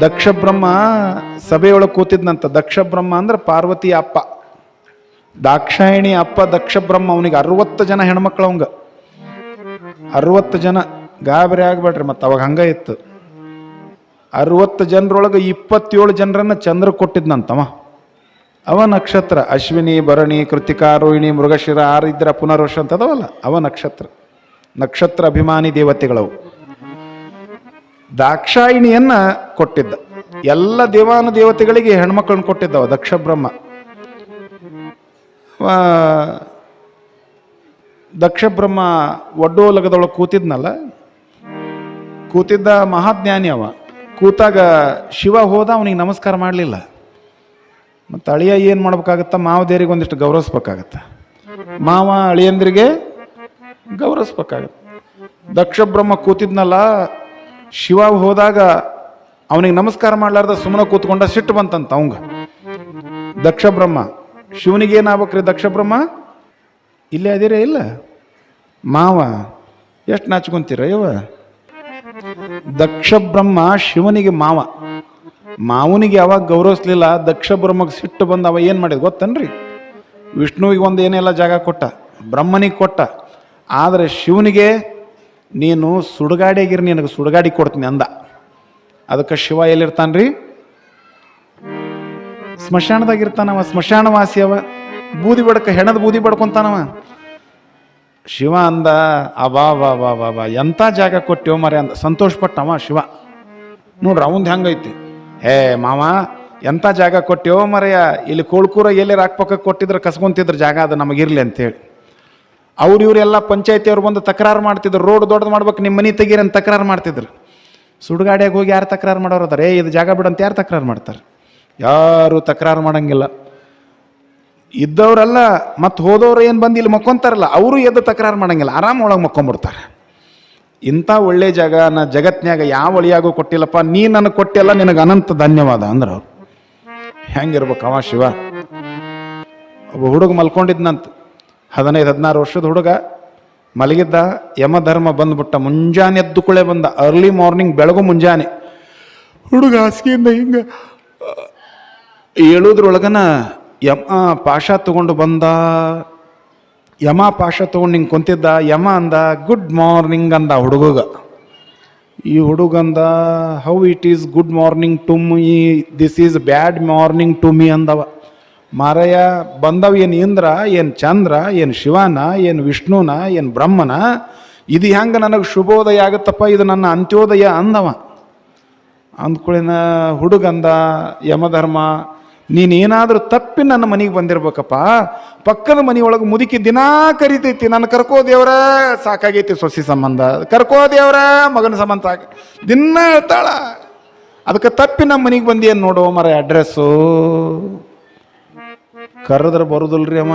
ದಕ್ಷ ಬ್ರಹ್ಮ ಸಭೆಯೊಳಗೆ ಕೂತಿದ್ನಂತ. ದಕ್ಷ ಬ್ರಹ್ಮ ಅಂದ್ರೆ ಪಾರ್ವತಿ ಅಪ್ಪ. ದಾಕ್ಷಾಯಿಣಿ ಅಪ್ಪ ದಕ್ಷ ಬ್ರಹ್ಮ ಅವನಿಗೆ ಅರವತ್ತು ಜನ ಹೆಣ್ಮಕ್ಳು ಅವಂಗ. ಅರವತ್ತು ಜನ. ಗಾಬರಿ ಆಗ್ಬೇಡ್ರಿ ಮತ್ತೆ, ಅವಾಗ ಹಂಗ ಇತ್ತು. ಅರವತ್ತು ಜನರೊಳಗೆ ಇಪ್ಪತ್ತೇಳು ಜನರನ್ನ ಚಂದ್ರ ಕೊಟ್ಟಿದ್ನಂತವ ಅವ ನಕ್ಷತ್ರ. ಅಶ್ವಿನಿ, ಭರಣಿ, ಕೃತಿಕಾ, ರೋಹಿಣಿ, ಮೃಗಶಿರ, ಆರಿದ್ರ, ಪುನರ್ವಶ ಅಂತದವಲ್ಲ, ಅವ ನಕ್ಷತ್ರ. ನಕ್ಷತ್ರ ಅಭಿಮಾನಿ ದೇವತೆಗಳವು. ದಾಕ್ಷಾಯಿಣಿಯನ್ನ ಕೊಟ್ಟಿದ್ದ. ಎಲ್ಲ ದೇವಾನು ದೇವತೆಗಳಿಗೆ ಹೆಣ್ಮಕ್ಳನ್ನ ಕೊಟ್ಟಿದ್ದವ ದಕ್ಷ ಬ್ರಹ್ಮ ದಕ್ಷ ಬ್ರಹ್ಮ ಒಡ್ಡೋಲಗದೊಳಗೆ ಕೂತಿದ್ನಲ್ಲ? ಕೂತಿದ್ದ ಮಹಾಜ್ಞಾನಿ ಅವ. ಕೂತಾಗ ಶಿವ ಹೋದ, ಅವನಿಗೆ ನಮಸ್ಕಾರ ಮಾಡಲಿಲ್ಲ. ಮತ್ತು ಅಳಿಯ ಏನು ಮಾಡ್ಬೇಕಾಗತ್ತ? ಮಾವದೇರಿಗೆ ಒಂದಿಷ್ಟು ಗೌರವಿಸ್ಬೇಕಾಗತ್ತ. ಮಾವ ಅಳಿಯಂದ್ರಿಗೆ ಗೌರವಿಸ್ಬೇಕಾಗತ್ತೆ. ದಕ್ಷ ಬ್ರಹ್ಮ ಕೂತಿದ್ನಲ್ಲ ಶಿವ ಹೋದಾಗ ಅವನಿಗೆ ನಮಸ್ಕಾರ ಮಾಡ್ಲಾರ್ದ ಸುಮ್ಮನೆ ಕೂತ್ಕೊಂಡ ಸಿಟ್ಟು ಬಂತಂತ ಅವಂಗ. ದಕ್ಷ ಬ್ರಹ್ಮ ಶಿವನಿಗೆ ಏನಾಗ್ಬೇಕ್ರಿ ದಕ್ಷ ಬ್ರಹ್ಮ ಇಲ್ಲೇ ಅದಿರೇ ಇಲ್ಲ? ಮಾವ, ಎಷ್ಟು ನಾಚ್ಕೊಂತೀರ ಇವ ದಕ್ಷ ಬ್ರಹ್ಮ ಶಿವನಿಗೆ ಮಾವ. ಮಾವನಿಗೆ ಯಾವಾಗ ಗೌರವಿಸ್ಲಿಲ್ಲ ದಕ್ಷ ಬ್ರಹ್ಮಗೆ ಸಿಟ್ಟು ಬಂದು ಅವ ಏನು ಮಾಡಿದ ಗೊತ್ತನ್ರಿ? ವಿಷ್ಣುವಿಗೆ ಒಂದು ಏನೆಲ್ಲ ಜಾಗ ಕೊಟ್ಟ, ಬ್ರಹ್ಮನಿಗೆ ಕೊಟ್ಟ. ಆದರೆ ಶಿವನಿಗೆ ನೀನು ಸುಡುಗಾಡಿಯಾಗಿರಿ ನಿನಗೆ ಸುಡುಗಾಡಿ ಕೊಡ್ತೀನಿ ಅಂದ. ಅದಕ್ಕೆ ಶಿವ ಎಲ್ಲಿರ್ತಾನ್ರಿ? ಸ್ಮಶಾನದಾಗಿರ್ತಾನವ ಸ್ಮಶಾನವಾಸಿ ಅವ ಬೂದಿ ಬಡ್ಕ, ಹೆಣದ ಬೂದಿ ಬಡ್ಕೊಂತಾನವ. ಶಿವ ಅಂದ, ಅಬಾ, ಬಾ ಬಾ ಬಾ ಬಾ ಎಂಥ ಜಾಗ ಕೊಟ್ಟಿವ ಮರೆ ಅಂದ. ಸಂತೋಷ ಪಟ್ಟವ ಶಿವ. ನೋಡ್ರಿ, ಅವಂದು ಹೆಂಗೈತಿ. ಹೇ, ಮಾವ ಎಂಥ ಜಾಗ ಕೊಟ್ಟಿವೋ ಮರೆಯ ಇಲ್ಲಿ ಕೋಳ್ಕೂರ ಎಲ್ಲಿ ರಾಕ್ಪಕ್ಕ ಕೊಟ್ಟಿದ್ರೆ, ಕಸ್ಕೊಂತಿದ್ರ ಜಾಗ ಅದು ನಮಗಿರ್ಲಿ ಅಂತೇಳಿ. ಅವ್ರು ಇವರೆಲ್ಲ ಪಂಚಾಯತಿಯವ್ರು ಬಂದು ತಕರಾರು ಮಾಡ್ತಿದ್ರು. ರೋಡ್ ದೊಡ್ಡದು ಮಾಡ್ಬೇಕು ನಿಮ್ಮ ಮನೆ ತೆಗೀರಿ ಅಂತ ತಕರಾರು ಮಾಡ್ತಿದ್ರು. ಸುಡುಗಾಡಿಯಾಗ ಹೋಗಿ ಯಾರು ತಕರಾರು ಮಾಡೋರು ಅದಾರೆ? ಇದು ಜಾಗ ಬಿಡಂತ ಯಾರು ತಕರಾರು ಮಾಡ್ತಾರೆ? ಯಾರು ತಕರಾರು ಮಾಡಂಗಿಲ್ಲ. ಇದ್ದವರೆಲ್ಲ ಮತ್ತೆ ಹೋದವ್ರು ಏನು ಬಂದು ಇಲ್ಲಿ ಮಕ್ಕೊಂತಾರಲ್ಲ, ಅವರು ಎದ್ದು ತಕರಾರು ಮಾಡಂಗಿಲ್ಲ. ಆರಾಮ್ ಒಳಗೆ ಮಕ್ಕೊಂಬಿಡ್ತಾರೆ. ಇಂಥ ಒಳ್ಳೆ ಜಾಗ ನಾ ಜಗತ್ನ್ಯಾಗ ಯಾವ ಒಳಿಯಾಗೂ ಕೊಟ್ಟಿಲ್ಲಪ್ಪ. ನೀ ನನಗೆ ಕೊಟ್ಟಿಲ್ಲ ನಿನಗೆ ಅನಂತ ಧನ್ಯವಾದ ಅಂದ್ರೆ ಅವ್ರು. ಹೆಂಗಿರ್ಬೇಕು ಅವ ಶಿವ. ಒಬ್ಬ ಹುಡುಗ ಮಲ್ಕೊಂಡಿದ್ನಂತ. ಹದಿನೈದು, ಹದಿನಾರು ವರ್ಷದ ಹುಡುಗ ಮಲಗಿದ್ದ ಯಮಧರ್ಮ ಬಂದ್ಬಿಟ್ಟ ಮುಂಜಾನೆ ಎದ್ದು ಕುಳೆ ಬಂದ. ಅರ್ಲಿ ಮಾರ್ನಿಂಗ್ ಬೆಳಗು ಮುಂಜಾನೆ. ಹುಡುಗ ಹಾಸಿಗೆಯಿಂದ ಹಿಂಗೆ ಏಳೋದ್ರೊಳಗನ ಯಮ ಪಾಶ ತಗೊಂಡು ಬಂದ. ಯಮ ಪಾಶ ತಗೊಂಡು ಹಿಂಗೆ ಕುಂತಿದ್ದ. ಯಮ ಅಂದ ಗುಡ್ ಮಾರ್ನಿಂಗ್ ಅಂದ ಹುಡುಗಗ. ಈ ಹುಡುಗಂದ how it is good morning to me this is bad morning to me ಅಂದವ. ಮಾರಯ್ಯ ಬಂದವ ಏನು ಇಂದ್ರ, ಏನು ಚಂದ್ರ, ಏನು ಶಿವನ, ಏನು ವಿಷ್ಣುನ, ಏನು ಬ್ರಹ್ಮನ, ಇದು ಹೆಂಗೆ ನನಗೆ ಶುಭೋದಯ ಆಗುತ್ತಪ್ಪ, ಇದು ನನ್ನ ಅಂತ್ಯೋದಯ ಅಂದವ. ಅಂದ್ಕೊಳ್ಳಿನ ಹುಡುಗಂದ, ಯಮಧರ್ಮ, ನೀನೇನಾದರೂ ತಪ್ಪಿ ನನ್ನ ಮನೆಗೆ ಬಂದಿರ್ಬೇಕಪ್ಪ. ಪಕ್ಕದ ಮನೆಯೊಳಗೆ ಮುದುಕಿ ದಿನಾ ಕರಿತೈತಿ ನನ್ನ ಕರ್ಕೋ ದೇವ್ರ, ಸಾಕಾಗೈತಿ ಸೊಸಿ ಸಂಬಂಧ. ಕರ್ಕೋ ದೇವ್ರ, ಮಗನ ಸಂಬಂಧ ಸಾಕ, ದಿನ ಹೇಳ್ತಾಳ. ಅದಕ್ಕೆ ತಪ್ಪಿ ನಮ್ಮ ಮನೆಗೆ ಏನು ನೋಡು ಮರ ಅಡ್ರೆಸ್ಸು ಕರೆದ್ರೆ ಬರುದಿಲ್ರಿ ಅವ.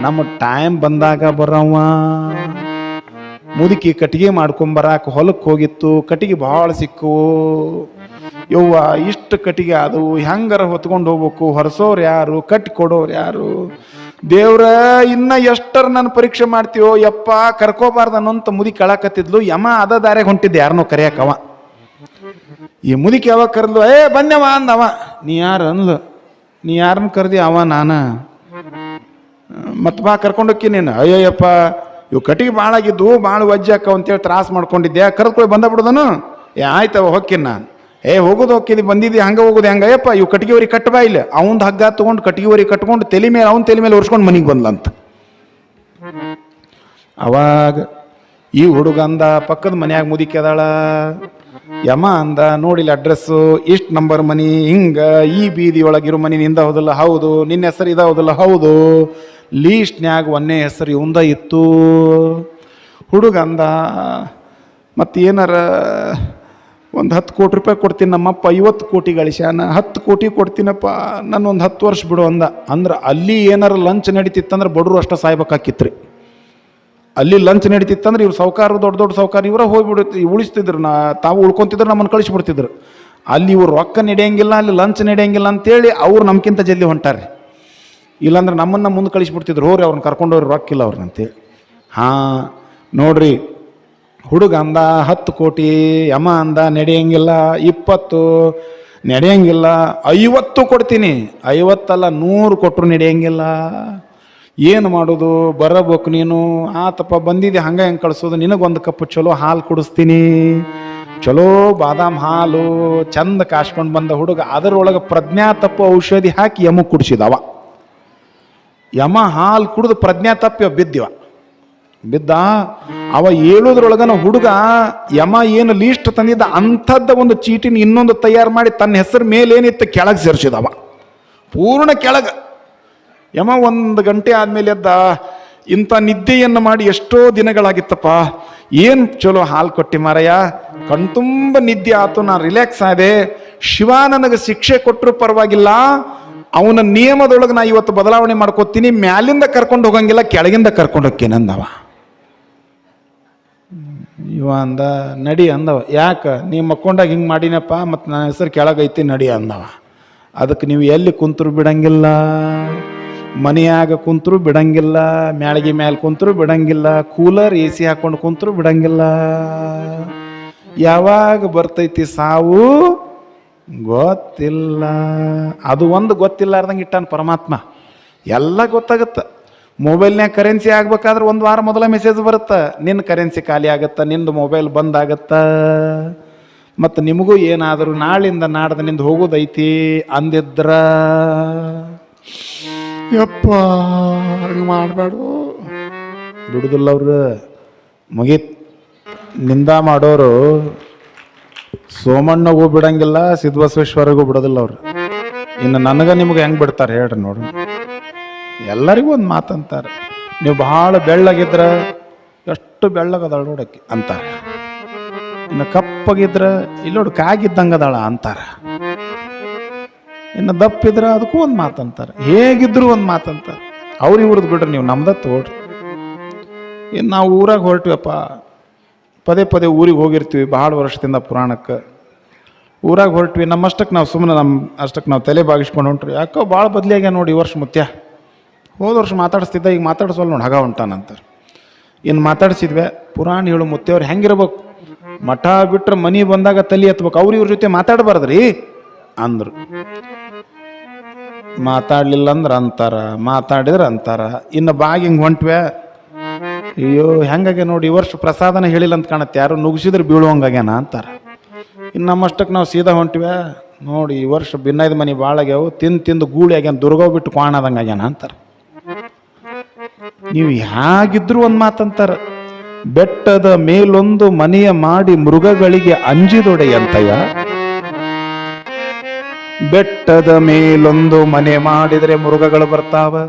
ನಮ್ಮ ಟೈಮ್ ಬಂದಾಗ ಬರವ ಮುದುಕಿ ಕಟ್ಟಿಗೆ ಮಾಡ್ಕೊಂಬರಾಕ ಹೊಲಕ್ಕೆ ಹೋಗಿತ್ತು, ಕಟ್ಟಿಗೆ ಭಾಳ ಸಿಕ್ಕು. ಯವ್ವ, ಇಷ್ಟು ಕಟ್ಟಿಗೆ ಅದು ಹೆಂಗಾರ ಹೊತ್ಕೊಂಡು ಹೋಗ್ಬೇಕು? ಹೊರಸೋರು ಯಾರು? ಕಟ್ಟಿ ಕೊಡೋರು ಯಾರು? ದೇವ್ರ, ಇನ್ನ ಎಷ್ಟರ ನನ್ನ ಪರೀಕ್ಷೆ ಮಾಡ್ತೀವೋ ಯಪ್ಪ ಕರ್ಕೋಬಾರ್ದು ಅನ್ನೋಂತ ಮುದಿ ಕಳಕತ್ತಿದ್ಲು. ಯಮ ಅದ ದಾರ್ಯಾಗ ಹೊಂಟಿದ್ದೆ ಯಾರನ್ನೋ ಕರೆಯಕವ ಈ ಮುದಿಕ್ ಯಾವಾಗ ಕರೆದ್ಲು? ಏ ಬನ್ಯವ ಅಂದವ. ನೀ ಯಾರು ಅನ್ಲು ನೀ ಯಾರನ್ನ ಕರೆದಿ ಅವ ನಾನ? ಮತ್ತೆ ಬಾ ಕರ್ಕೊಂಡೋಕ್ಕಿ ನೀನು. ಅಯ್ಯಯ್ಯಪ್ಪ, ಇವು ಕಟ್ಟಿಗೆ ಭಾಳ ಆಗಿದ್ದು ಭಾಳ ವಜ್ಜಾಕ ಅಂತೇಳಿ ತ್ರಾಸ ಮಾಡ್ಕೊಂಡಿದ್ದೆ ಕರೆದ್ಕೊಳ್ಳಿ ಬಂದ ಬಿಡೋದನು? ಏ ಆಯ್ತವ ಹೊಕ್ಕಿನ ನಾನು. ಏ, ಹೋಗೋದು ಹೋಗ್ಕಿದಿ ಬಂದಿದ್ದಿ ಹಂಗೆ ಹೋಗೋದು, ಹೆಂಗ? ಅಯ್ಯಪ್ಪ, ಇವು ಕಟ್ಟಿಗೆವರಿಗೆ ಕಟ್ಟಬಾ ಇಲ್ಲ. ಅವಂದು ಹಗ್ಗ ತೊಗೊಂಡು ಹೊರಿ ಕಟ್ಕೊಂಡು ತಲೆ ಮೇಲೆ, ಅವನ ತಲೆ ಮೇಲೆ ಒರ್ಸ್ಕೊಂಡು ಮನೆಗೆ ಬಂದ್ಲಂತ. ಅವಾಗ ಈ ಹುಡುಗ ಅಂದ ಪಕ್ಕದ ಮನ್ಯಾಗ ಮುದಿಕ್ಯದಾಳ ಯಮ ಅಂದ, ನೋಡಿಲ್ಲ ಅಡ್ರೆಸ್ಸು ಇಷ್ಟು ನಂಬರ್ ಮನಿ, ಹಿಂಗ, ಈ ಬೀದಿ ಒಳಗಿರೋ ಮನಿ ನಿಂದ ಹೋದಲ್ಲ, ಹೌದು, ನಿನ್ನ ಹೆಸರು ಇದ ಹೋದಲ್ಲ, ಹೌದು. ಲೀಸ್ಟ್ನ್ಯಾಗ ಒಂದೇ ಹೆಸರು ಇವಂದ ಇತ್ತು. ಹುಡುಗ ಅಂದ, ಮತ್ತು ಏನಾರ ಒಂದು ಹತ್ತು ಕೋಟಿ ರೂಪಾಯಿ ಕೊಡ್ತೀನಿ ನಮ್ಮಪ್ಪ, ಐವತ್ತು ಕೋಟಿ ಗಳಿಸ್ಯಾನ ಹತ್ತು ಕೋಟಿ ಕೊಡ್ತೀನಪ್ಪ ನಾನು ಒಂದು ಹತ್ತು ವರ್ಷ ಬಿಡು ಅಂದ. ಅಂದ್ರೆ ಅಲ್ಲಿ ಏನಾರು ಲಂಚ್ ನಡೀತಿತ್ತಂದ್ರೆ ಬಡವರು ಅಷ್ಟ ಸಾಯ್ಬೇಕಾಕಿತ್ರಿ. ಅಲ್ಲಿ ಲಂಚ್ ನಡೀತಿತ್ತಂದ್ರೆ ಇವ್ರು ಸಾವುಕಾರ, ದೊಡ್ಡ ದೊಡ್ಡ ಸಾವುಕಾರ ಇವರ ಹೋಗ್ಬಿಡುತ್ತೆ ಉಳಿಸ್ತಿದ್ರು, ನಾ ತಾವು ಉಳ್ಕೊಂತಿದ್ರು ನಮ್ಮನ್ನು ಕಳಿಸ್ಬಿಡ್ತಿದ್ರು. ಅಲ್ಲಿ ಇವ್ರು ರೊಕ್ಕ ನಡೆಯಂಗಿಲ್ಲ, ಅಲ್ಲಿ ಲಂಚ್ ನಡೆಯಂಗಿಲ್ಲ ಅಂತೇಳಿ ಅವ್ರು ನಮ್ಗಿಂತ ಜಲ್ದಿ ಹೊಂಟಾರೆ ಇಲ್ಲಾಂದ್ರೆ ನಮ್ಮನ್ನ ಮುಂದೆ ಕಳಿಸ್ಬಿಡ್ತಿದ್ರು ಹೋರಿ ಅವ್ರನ್ನ ಕರ್ಕೊಂಡವ್ರು ರೊಕ್ಕಿಲ್ಲ ಅವ್ರನ್ನ ಅಂತೇಳಿ. ಹಾಂ, ನೋಡ್ರಿ, ಹುಡುಗ ಅಂದ ಹತ್ತು ಕೋಟಿ, ಯಮ ಅಂದ ನಡೆಯಂಗಿಲ್ಲ, ಇಪ್ಪತ್ತು ನಡೆಯಂಗಿಲ್ಲ, ಐವತ್ತು ಕೊಡ್ತೀನಿ. ಐವತ್ತಲ್ಲ ನೂರು ಕೊಟ್ಟರು ನಡೆಯಂಗಿಲ್ಲ. ಏನು ಮಾಡೋದು? ಬರಬೇಕು ನೀನು? ಆತಪ್ಪ, ಬಂದಿದೆ, ಹಂಗೆ ಹೆಂಗೆ ಕಳಿಸೋದು? ನಿನಗೊಂದು ಕಪ್ ಚಲೋ ಹಾಲು ಕುಡಿಸ್ತೀನಿ. ಚಲೋ ಬಾದಾಮ್ ಹಾಲು, ಚಂದ ಕಾಸ್ಕೊಂಡು ಬಂದ ಹುಡುಗ, ಅದರೊಳಗೆ ಪ್ರಜ್ಞಾ ತಪ್ಪು ಔಷಧಿ ಹಾಕಿ ಯಮ ಕುಡಿಸಿದವ. ಯಮ ಹಾಲು ಕುಡಿದು ಪ್ರಜ್ಞಾ ತಪ್ಪಿ ಬಿದ್ದಿವ. ಬಿದ್ದ, ಅವ ಹೇಳೋದ್ರೊಳಗನ ಹುಡುಗ ಯಮ ಏನು ಲೀಸ್ಟ್ ತಂದಿದ್ದ ಅಂಥದ್ದ ಒಂದು ಚೀಟಿನ ಇನ್ನೊಂದು ತಯಾರು ಮಾಡಿ ತನ್ನ ಹೆಸರು ಮೇಲೇನಿತ್ತು ಕೆಳಗೆ ಸೇರಿಸಿದವ. ಪೂರ್ಣ ಕೆಳಗ. ಯಮ ಒಂದು ಗಂಟೆ ಆದ್ಮೇಲೆ ಎದ್ದ, ಇಂಥ ನಿದ್ದೆಯನ್ನು ಮಾಡಿ ಎಷ್ಟೋ ದಿನಗಳಾಗಿತ್ತಪ್ಪ. ಏನು ಚಲೋ ಹಾಲು ಕೊಟ್ಟಿ ಮಾರಯ್ಯ? ಕಣ್ತುಂಬ ನಿದ್ದೆ ಆತು, ನಾನು ರಿಲ್ಯಾಕ್ಸ್ ಆದೆ. ಶಿವ ನನಗೆ ಶಿಕ್ಷೆ ಕೊಟ್ಟರು ಪರವಾಗಿಲ್ಲ. ಅವನ ನಿಯಮದೊಳಗೆ ನಾ ಇವತ್ತು ಬದಲಾವಣೆ ಮಾಡ್ಕೋತೀನಿ. ಮ್ಯಾಲಿಂದ ಕರ್ಕೊಂಡು ಹೋಗಂಗಿಲ್ಲ, ಕೆಳಗಿಂದ ಕರ್ಕೊಂಡು ಹೋಗ್ತೀನಿ ಅಂದವ. ಇವ ಅಂದ, ನಡಿ ಅಂದವ. ಯಾಕ? ನೀ ಮಕ್ಕೊಂಡಾಗ ಹಿಂಗೆ ಮಾಡಿನಪ್ಪ ಮತ್ತು ನನ್ನ ಹೆಸರು ಕೆಳಗೈತಿ, ನಡಿ ಅಂದವ. ಅದಕ್ಕೆ ನೀವು ಎಲ್ಲಿ ಕುಂತರು ಬಿಡಂಗಿಲ್ಲ? ಮನೆಯಾಗ ಕುಂತರು ಬಿಡಂಗಿಲ್ಲ, ಮ್ಯಾಳಿಗೆ ಮ್ಯಾಲೆ ಕುಂತರು ಬಿಡಂಗಿಲ್ಲ, ಕೂಲರ್ ಎ ಸಿ ಹಾಕೊಂಡು ಕುಂತರು ಬಿಡಂಗಿಲ್ಲ. ಯಾವಾಗ ಬರ್ತೈತಿ ಸಾವು? ಗೊತ್ತಿಲ್ಲ. ಅದು ಒಂದು ಗೊತ್ತಿಲ್ಲಾರ್ದಂಗೆ ಇಟ್ಟಾನ ಪರಮಾತ್ಮ. ಎಲ್ಲ ಗೊತ್ತಾಗತ್ತೆ. ಮೊಬೈಲ್ನ್ಯಾಗ ಕರೆನ್ಸಿ ಆಗ್ಬೇಕಾದ್ರೆ ಒಂದು ವಾರ ಮೊದಲ ಮೆಸೇಜ್ ಬರುತ್ತೆ. ನಿನ್ನ ಕರೆನ್ಸಿ ಖಾಲಿ ಆಗತ್ತ, ನಿಂದು ಮೊಬೈಲ್ ಬಂದ್ ಆಗತ್ತ. ಮತ್ತು ನಿಮಗೂ ಏನಾದರೂ ನಾಳಿಂದ ನಾಡ್ದ ನಿಂದ ಹೋಗೋದೈತಿ ಅಂದಿದ್ರ. ಯಪ್ಪ ಮಾಡಬೇಡು. ಬಿಡುದಿಲ್ಲ ಅವ್ರು ಮುಗೀತ್. ನಿಂದ ಮಾಡೋರು ಸೋಮಣ್ಣಗೂ ಬಿಡಂಗಿಲ್ಲ, ಸಿದ್ಧಬಸವೇಶ್ವರಿಗೂ ಬಿಡೋದಿಲ್ಲ ಅವ್ರು ಇನ್ನು ನನಗ ನಿಮ್ಗೆ ಹೆಂಗೆ ಬಿಡ್ತಾರೆ ಹೇಳ್ರಿ ನೋಡು. ಎಲ್ಲರಿಗೂ ಒಂದು ಮಾತಂತಾರೆ. ನೀವು ಬಹಳ ಬೆಳ್ಳಗಿದ್ರೆ ಎಷ್ಟು ಬೆಳ್ಳಗದಾಳ ನೋಡಕ್ಕೆ ಅಂತಾರೆ. ಇನ್ನು ಕಪ್ಪಗಿದ್ರ ಇಲ್ಲೋಡು ಕಾಗಿದ್ದಂಗೆ ಅದಾಳ ಅಂತಾರ. ಇನ್ನು ದಪ್ಪಿದ್ರೆ ಅದಕ್ಕೂ ಒಂದು ಮಾತಂತಾರೆ. ಹೇಗಿದ್ರು ಒಂದು ಮಾತಂತಾರೆ. ಅವ್ರು ಇವ್ರದ್ದು ಬಿಡ್ರಿ ನೀವು ನಮ್ದ ತೋಡ್ರಿ. ಇನ್ನು ನಾವು ಊರಾಗ ಹೊರಟ್ವಪ್ಪ, ಪದೇ ಪದೇ ಊರಿಗೆ ಹೋಗಿರ್ತೀವಿ ಭಾಳ ವರ್ಷದಿಂದ ಪುರಾಣಕ್ಕೆ. ಊರಾಗ ಹೊರಟ್ವಿ ನಮ್ಮಷ್ಟಕ್ಕೆ ನಾವು ಸುಮ್ಮನೆ ನಮ್ಮ ಅಷ್ಟಕ್ಕೆ ನಾವು ತಲೆ ಬಾಗಿಸ್ಕೊಂಡು ಹೊಂಟ್ರಿ ಯಾಕೋ ಭಾಳ ಬದಲಿಯಾಗ್ಯ ನೋಡಿ ಈ ವರ್ಷ ಮುತ್ಯ. ಹೋದ ವರ್ಷ ಮಾತಾಡಿಸ್ತಿದ್ದ, ಈಗ ಮಾತಾಡಿಸೋಲ್ಲ ನೋಡಿ ಹಗ ಹೊಂಟಾನಂತಾರೆ. ಇನ್ನು ಮಾತಾಡಿಸಿದ್ವೆ, ಪುರಾಣ ಹೇಳು ಮುತ್ತೆಯವ್ರು ಹೆಂಗಿರ್ಬೇಕು. ಮಠ ಬಿಟ್ರೆ ಮನೆ ಬಂದಾಗ ತಲೆ ಎತ್ಬೇಕು. ಅವ್ರು ಇವ್ರ ಜೊತೆ ಮಾತಾಡಬಾರ್ದ್ರಿ. ಅಂದ್ರು. ಮಾತಾಡಲಿಲ್ಲ ಅಂದ್ರೆ ಅಂತಾರ, ಮಾತಾಡಿದ್ರೆ ಅಂತಾರ. ಇನ್ನು ಬಾಗಿ ಹಿಂಗೆ ಹೊಂಟ್ವೆ, ಅಯ್ಯೋ ಹೆಂಗಾಗೆ ನೋಡಿ, ಈ ವರ್ಷ ಪ್ರಸಾದನ ಹೇಳಿಲ್ಲ ಅಂತ ಕಾಣತ್ತೆ. ಯಾರು ನುಗ್ಸಿದ್ರೆ ಬೀಳುವಂಗಾಗ್ಯಾನ ಅಂತಾರ. ಇನ್ನು ನಮ್ಮಷ್ಟಕ್ಕೆ ನಾವು ಸೀದಾ ಹೊಂಟಿವೆ, ನೋಡಿ, ಈ ವರ್ಷ ಭಿನ್ನೈದು ಮನೆ ಭಾಳ ಆಗ್ಯಾವು ತಿಂದು ತಿಂದು ಗೂಳಿ ಆಗ್ಯಾನ, ದುರ್ಗೋ ಬಿಟ್ಟು ಕ್ವಾಣದಂಗೆ ಆಗ್ಯಾನ ಅಂತಾರೆ. ನೀವು ಹೇಗಿದ್ರು ಒಂದು ಮಾತಂತಾರೆ, ಬೆಟ್ಟದ ಮೇಲೊಂದು ಮನೆಯ ಮಾಡಿ ಮೃಗಗಳಿಗೆ ಅಂಜಿದೊಡೆಯಂತಯ್ಯ ಬೆಟ್ಟದ ಮೇಲೊಂದು ಮನೆ ಮಾಡಿದರೆ ಮೃಗಗಳು ಬರ್ತಾವ.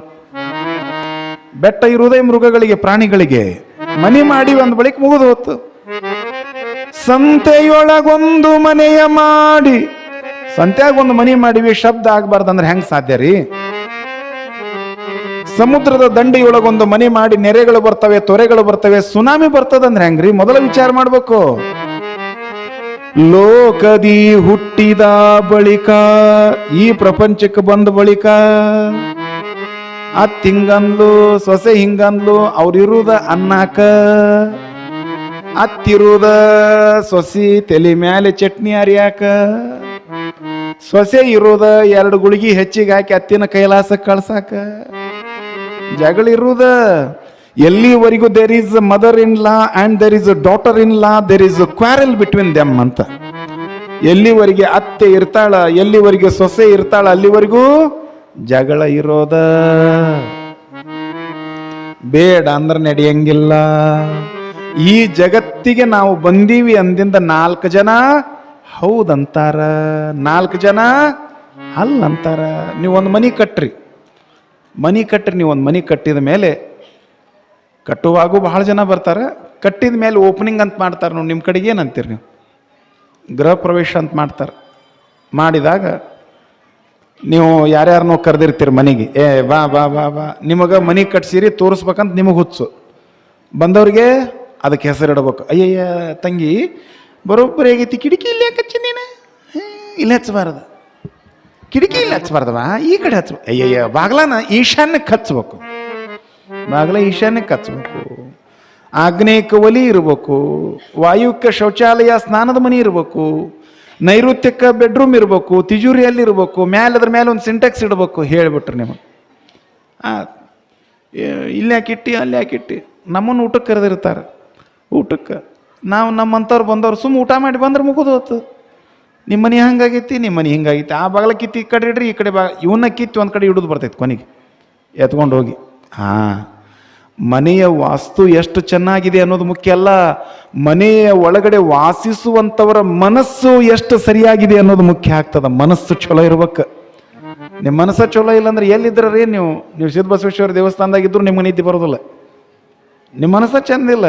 ಬೆಟ್ಟ ಇರುವುದೇ ಮೃಗಗಳಿಗೆ, ಪ್ರಾಣಿಗಳಿಗೆ. ಮನೆ ಮಾಡಿ ಒಂದು ಬಳಿಕ ಮುಗಿದು ಹೋತು. ಸಂತೆಯೊಳಗೊಂದು ಮನೆಯ ಮಾಡಿ. ಸಂತ್ಯಾಗ ಒಂದು ಮನೆ ಮಾಡಿವಿ, ಶಬ್ದ ಆಗ್ಬಾರ್ದಂದ್ರೆ ಹೆಂಗ್ ಸಾಧ್ಯ ರೀ? ಸಮುದ್ರದ ದಂಡೆಯೊಳಗೊಂದು ಮನೆ ಮಾಡಿ ನೆರೆಗಳು ಬರ್ತವೆ, ತೊರೆಗಳು ಬರ್ತವೆ, ಸುನಾಮಿ ಬರ್ತದಂದ್ರೆ ಹೆಂಗ್ರಿ? ಮೊದಲ ವಿಚಾರ ಮಾಡ್ಬೇಕು. ಲೋಕದಿ ಹುಟ್ಟಿದ ಬಳಿಕ, ಈ ಪ್ರಪಂಚಕ್ಕೆ ಬಂದ ಬಳಿಕ ಅತ್ ಹಿಂಗಂದ್ಲು ಸೊಸೆ ಹಿಂಗಂದ್ಲು, ಅವ್ರಿರುದ ಅನ್ನಾಕ, ಅತ್ತಿರುದ ಸೊಸಿ ತಲೆ ಮ್ಯಾಲೆ ಚಟ್ನಿ ಅರಿಯಾಕ ಸೊಸೆ ಇರುದ ಎರಡು ಗುಳಿಗಿ ಹೆಚ್ಚಿಗೆ ಹಾಕಿ ಅತ್ತಿನ ಕೈಲಾಸಕ್ಕೆ ಕಳ್ಸಾಕ, ಜಗಳ ಇರುವುದ ಎಲ್ಲಿವರೆಗೂ there is mother in law and there is daughter in law there is quarrel between them ಅಂತ. ಎಲ್ಲಿವರೆಗೆ ಅತ್ತೆ ಇರ್ತಾಳ, ಎಲ್ಲಿವರೆಗೆ ಸೊಸೆ ಇರ್ತಾಳ, ಅಲ್ಲಿವರೆಗೂ ಜಗಳ ಇರೋದ. ಬೇಡ ಅಂದ್ರೆ ನಡೆಯಂಗಿಲ್ಲ. ಈ ಜಗತ್ತಿಗೆ ನಾವು ಬಂದೀವಿ ಅಂದಿಂದ ನಾಲ್ಕು ಜನ ಹೌದಂತಾರ, ನಾಲ್ಕು ಜನ ಅಲ್ಲಂತಾರ. ನೀವೊಂದು ಮನಿ ಕಟ್ರಿ. ಮನಿ ಕಟ್ರಿ, ನೀವೊಂದು ಮನಿ ಕಟ್ಟಿದ ಮೇಲೆ ಕಟ್ಟುವಾಗೂ ಬಹಳ ಜನ ಬರ್ತಾರೆ. ಕಟ್ಟಿದ ಮೇಲೆ ಓಪನಿಂಗ್ ಅಂತ ಮಾಡ್ತಾರೆ ನೋಡಿ ನಿಮ್ಮ ಕಡೆಗೆ ಏನಂತೀರಿ ನೀವು? ಗೃಹ ಪ್ರವೇಶ ಅಂತ ಮಾಡ್ತಾರೆ. ಮಾಡಿದಾಗ ನೀವು ಯಾರ್ಯಾರನ್ನೋ ಕರೆದಿರ್ತೀರಿ ಮನೆಗೆ. ಏ, ಬಾ ಬಾ ಬಾ ಬಾ. ನಿಮಗೆ ಮನೆ ಕಟ್ಸಿರಿ, ತೋರಿಸ್ಬೇಕಂತ ನಿಮಗೆ ಹುಚ್ಚು ಬಂದವ್ರಿಗೆ ಅದಕ್ಕೆ ಹೆಸರಿಡಬೇಕು ಅಯ್ಯಯ್ಯ, ತಂಗಿ, ಬರೋಬ್ಬರಿ ಹೇಗೈತಿ ಕಿಟಕಿ ಇಲ್ಲಿ ಹಚ್ಚಿ ನೀನು? ಇಲ್ಲಿ ಹಚ್ಚಬಾರ್ದು. ಕಿಟಕಿ ಇಲ್ಲಿ ಹಚ್ಚಬಾರ್ದವ? ಈ ಕಡೆ ಹಚ್ಚ ಅಯ್ಯಯ್ಯ, ಬಾಗ್ಲಾನ ಈಶಾನ್ಯಕ್ಕೆ ಹಚ್ಬೇಕು ಬಾಗ್ಲ ಈಶಾನ್ಯಕ್ಕೆ ಹಚ್ಚಬೇಕು ಆಗ್ನೇಯಕ್ಕೆ ಒಲಿ ಇರಬೇಕು. ವಾಯುಕ್ಕೆ ಶೌಚಾಲಯ, ಸ್ನಾನದ ಮನೆ ಇರಬೇಕು. ನೈಋತ್ಯಕ್ಕೆ ಬೆಡ್ರೂಮ್ ಇರಬೇಕು. ತಿಜೂರಿಯಲ್ಲಿ ಇರಬೇಕು. ಮ್ಯಾಲೆ ಅದ್ರ ಮೇಲೆ ಒಂದು ಸಿಂಟೆಕ್ಸ್ ಇಡಬೇಕು. ಹೇಳಿಬಿಟ್ರು ನಿಮಗೆ. ಇಲ್ಲಿ ಹಾಕಿಟ್ಟಿ ಅಲ್ಲಿ ಹಾಕಿಟ್ಟಿ ನಮ್ಮನ್ನು ಊಟಕ್ಕೆ ಕರೆದಿರ್ತಾರೆ. ಊಟಕ್ಕೆ. ನಾವು ನಮ್ಮಂಥವ್ರು ಬಂದವ್ರು ಸುಮ್ಮ ಊಟ ಮಾಡಿ ಬಂದ್ರೆ ಮುಗಿದು ಹೋತು. ನಿಮ್ಮ ಮನೆ ಹಂಗಾಗೈತಿ, ನಿಮ್ಮ ಮನೆ ಹಿಂಗಾಗೈತಿ. ಆ ಬಾಗಲ ಕಿತ್ತಿ ಈ ಕಡೆ ಇಡ್ರಿ, ಈ ಕಡೆ ಬಾ ಇವನ್ನ ಕಿತ್ತು ಒಂದು ಕಡೆ ಇಡೋದು ಬರ್ತೈತೆ ಕೊನೆಗೆ. ಎತ್ಕೊಂಡು ಹೋಗಿ ಹಾಂ. ಮನೆಯ ವಾಸ್ತು ಎಷ್ಟು ಚೆನ್ನಾಗಿದೆ ಅನ್ನೋದು ಮುಖ್ಯ ಅಲ್ಲ. ಮನೆಯ ಒಳಗಡೆ ವಾಸಿಸುವಂಥವರ ಮನಸ್ಸು ಎಷ್ಟು ಸರಿಯಾಗಿದೆ ಅನ್ನೋದು ಮುಖ್ಯ ಆಗ್ತದ. ಮನಸ್ಸು ಚಲೋ ಇರ್ಬೇಕು. ನಿಮ್ಮ ಮನಸ್ಸು ಚಲೋ ಇಲ್ಲ ಅಂದ್ರೆ ಎಲ್ಲಿದ್ರೇ ನೀವು? ನೀವು ಸಿದ್ಧಬಸವೇಶ್ವರ ದೇವಸ್ಥಾನದಾಗ ಇದ್ರು ನಿಮ್ಗೆ ನಿದ್ದೆ ಬರೋದಿಲ್ಲ. ನಿಮ್ಮ ಮನಸ್ಸು ಚೆಂದಿಲ್ಲ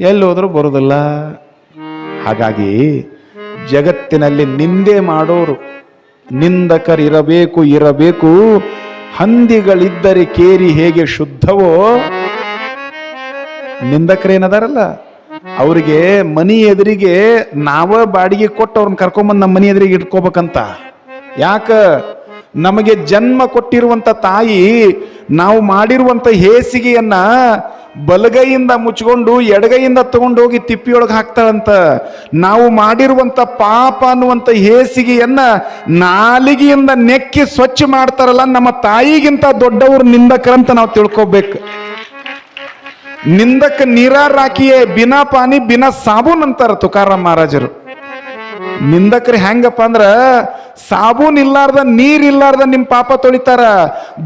ಎಲ್ಲಿ ಹೋದರೂ ಬರೋದಿಲ್ಲ. ಹಾಗಾಗಿ ಜಗತ್ತಿನಲ್ಲಿ ನಿಂದೆ ಮಾಡೋರು ನಿಂದಕರಿರಬೇಕು, ಇರಬೇಕು ಹಂದಿಗಳಿದ್ದರೆ ಕೇರಿ ಹೇಗೆ ಶುದ್ಧವೋ? ನಿಂದಕರೇನದಾರಲ್ಲ ಅವರಿಗೆ ಮನಿ ಎದುರಿಗೆ ನಾವ ಬಾಡಿಗೆ ಕೊಟ್ಟು ಅವ್ರನ್ನ ಕರ್ಕೊಂಬಂದು ನಮ್ಮ ಮನಿ ಎದುರಿಗೆ ಇಟ್ಕೋಬೇಕಂತ. ಯಾಕ? ನಮಗೆ ಜನ್ಮ ಕೊಟ್ಟಿರುವಂತ ತಾಯಿ ನಾವು ಮಾಡಿರುವಂಥ ಹೇಸಿಗೆಯನ್ನ ಬಲಗೈಯಿಂದ ಮುಚ್ಕೊಂಡು ಎಡಗೈಯಿಂದ ತಗೊಂಡು ಹೋಗಿ ತಿಪ್ಪಿಯೊಳಗೆ ಹಾಕ್ತಾಳಂತ. ನಾವು ಮಾಡಿರುವಂಥ ಪಾಪ ಅನ್ನುವಂತ ಹೇಸಿಗೆಯನ್ನ ನಾಲಿಗೆಯಿಂದ ನೆಕ್ಕಿ ಸ್ವಚ್ಛ ಮಾಡ್ತಾರಲ್ಲ ನಮ್ಮ ತಾಯಿಗಿಂತ ದೊಡ್ಡವರು ನಿಂದಕರಂತ ನಾವು ತಿಳ್ಕೊಬೇಕು. ನಿಂದಕ್ಕೆ ನೀರಾರಾಕಿಯೇ ಬಿನಾ ಪಾನಿ ಬಿನಾ ಸಾಬೂನ್ ಅಂತಾರ ತುಕಾರಾಮ್ ಮಹಾರಾಜರು. ನಿಂದಕ್ರಿ ಹೆಂಗಪ್ಪ ಅಂದ್ರ ಸಾಬೂನ್ ಇಲ್ಲಾರ್ದ, ನೀರ್ ಇಲ್ಲಾರ್ದ ನಿಮ್ ಪಾಪ ತೊಳಿತಾರ.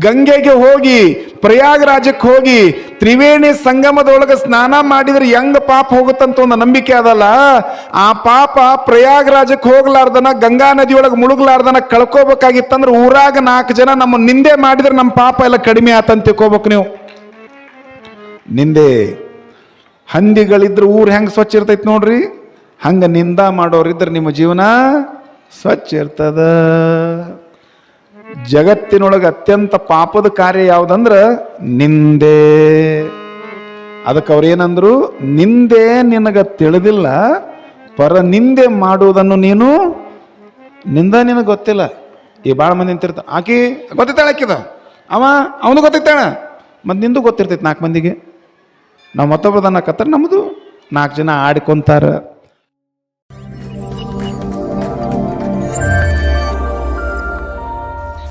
ಗಂಗೆಗೆ ಹೋಗಿ ಪ್ರಯಾಗರಾಜಕ್ಕೆ ಹೋಗಿ, ತ್ರಿವೇಣಿ ಸಂಗಮದೊಳಗೆ ಸ್ನಾನ ಮಾಡಿದ್ರೆ ಹೆಂಗ ಪಾಪ ಹೋಗುತ್ತಂತ ಒಂದು ನಂಬಿಕೆ ಅದಲ್ಲ. ಆ ಪಾಪ ಪ್ರಯಾಗರಾಜಕ್ಕೆ ಹೋಗ್ಲಾರ್ದನ, ಗಂಗಾ ನದಿಯೊಳಗೆ ಮುಳುಗ್ಲಾರ್ದನ ಕಳ್ಕೋಬೇಕಾಗಿತ್ತಂದ್ರೆ ಊರಾಗ ನಾಲ್ಕು ಜನ ನಮ್ಮ ನಿಂದೆ ಮಾಡಿದ್ರೆ ನಮ್ಮ ಪಾಪ ಎಲ್ಲ ಕಡಿಮೆ ಆತಂತ ತಿಳ್ಕೋಬೇಕು ನೀವು. ನಿಂದೆ ಹಂದಿಗಳಿದ್ರೆ ಊರು ಹೆಂಗೆ ಸ್ವಚ್ಛ ಇರ್ತೈತೆ ನೋಡ್ರಿ? ಹಂಗ ನಿಂದ ಮಾಡೋರಿದ್ರೆ ನಿಮ್ಮ ಜೀವನ ಸ್ವಚ್ಛ ಇರ್ತದ ಜಗತ್ತಿನೊಳಗೆ ಅತ್ಯಂತ ಪಾಪದ ಕಾರ್ಯ ಯಾವುದಂದ್ರೆ ನಿಂದೆ. ಅದಕ್ಕೆ ಅವ್ರೇನಂದ್ರು, ನಿಂದೆ ನಿನಗ ತಿಳಿದಿಲ್ಲ, ಪರ ನಿಂದೆ ಮಾಡುವುದನ್ನು ನೀನು, ನಿಂದ ನಿನಗೆ ಗೊತ್ತಿಲ್ಲ. ಈ ಭಾಳ ಮಂದಿ ನಿಂತಿರ್ತ, ಆಕಿ ಗೊತ್ತಿತ್ತಾಳೆ ಆಕಿದ? ಅವ, ಅವನು ಗೊತ್ತಿತ್ತಾಳ ಮತ್ತು ನಿಂದು ಗೊತ್ತಿರ್ತೈತೆ ನಾಲ್ಕು ಮಂದಿಗೆ. ನಾವು ಮತ್ತೊಬ್ಬರದನ್ನ ಕತ್ತರ ನಮ್ಮದು ನಾಲ್ಕು ಜನ ಆಡ್ಕೊಂತಾರ.